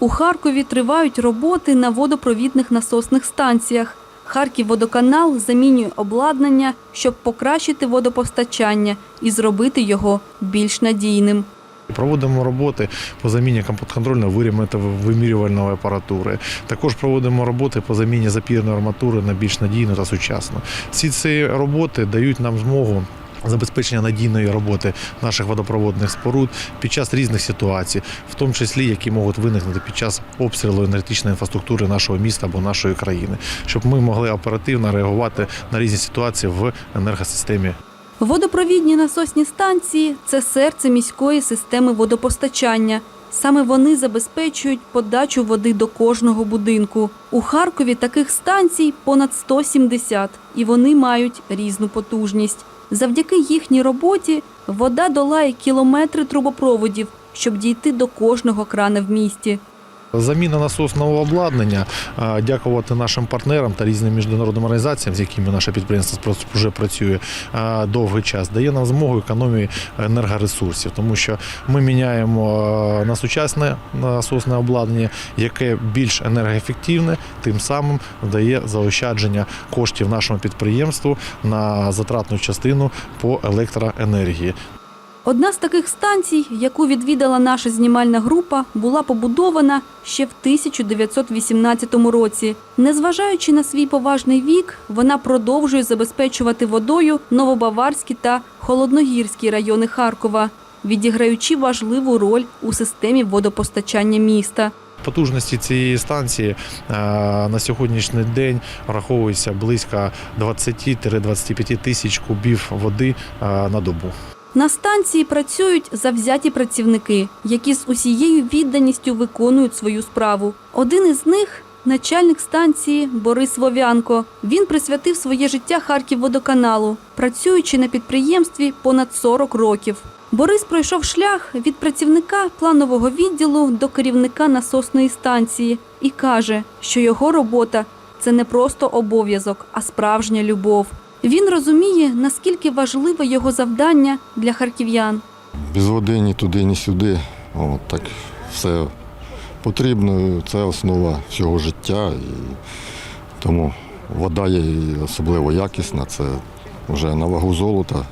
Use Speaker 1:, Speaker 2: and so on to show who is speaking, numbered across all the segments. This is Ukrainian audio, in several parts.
Speaker 1: У Харкові тривають роботи на водопровідних насосних станціях. Харківводоканал замінює обладнання, щоб покращити водопостачання і зробити його більш надійним.
Speaker 2: Проводимо роботи по заміні компотконтрольного вимірювальної апаратури. Також проводимо роботи по заміні запірної арматури на більш надійну та сучасну. Всі ці роботи дають нам змогу. Забезпечення надійної роботи наших водопроводних споруд під час різних ситуацій, в тому числі які можуть виникнути під час обстрілу енергетичної інфраструктури нашого міста або нашої країни, щоб ми могли оперативно реагувати на різні ситуації в енергосистемі
Speaker 1: Водопровідні насосні станції це серце міської системи водопостачання. Саме вони забезпечують подачу води до кожного будинку. У Харкові таких станцій понад 170, і вони мають різну потужність. Завдяки їхній роботі вода долає кілометри трубопроводів, щоб дійти до кожного крана в місті.
Speaker 2: Заміна насосного обладнання, дякувати нашим партнерам та різним міжнародним організаціям, з якими наше підприємство вже працює довгий час, дає нам змогу економії енергоресурсів, тому що ми міняємо на сучасне насосне обладнання, яке більш енергоефективне, тим самим дає заощадження коштів нашому підприємству на затратну частину по електроенергії.
Speaker 1: Одна з таких станцій, яку відвідала наша знімальна група, була побудована ще в 1918 році. Незважаючи на свій поважний вік, вона продовжує забезпечувати водою Новобаварський та Холодногірський райони Харкова, відіграючи важливу роль у системі водопостачання міста.
Speaker 2: Потужності цієї станції е, на сьогоднішній день враховується близько 20-25 тисяч кубів води е, на добу.
Speaker 1: На станції працюють завзяті працівники, які з усією відданістю виконують свою справу. Один із них начальник станції Борис Вовянко. Він присвятив своє життя Харківводоканалу, працюючи на підприємстві понад 40 років. Борис пройшов шлях від працівника планового відділу до керівника насосної станції і каже, що його робота це не просто обов'язок, а справжня любов. Він розуміє, наскільки важливе його завдання для харків'ян.
Speaker 3: Без води ні туди, ні сюди. От так все потрібно. Це основа всього життя. І тому вода є особливо якісна. Це вже на вагу золота.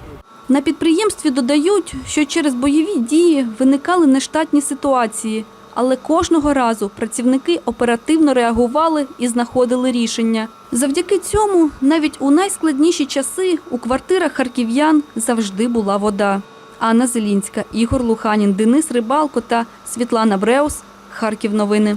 Speaker 1: На підприємстві додають, що через бойові дії виникали нештатні ситуації, але кожного разу працівники оперативно реагували і знаходили рішення. Завдяки цьому, навіть у найскладніші часи у квартирах харків'ян завжди була вода. Анна Зелінська, Ігор Луханін, Денис Рибалко та Світлана Бреус. Харків новини.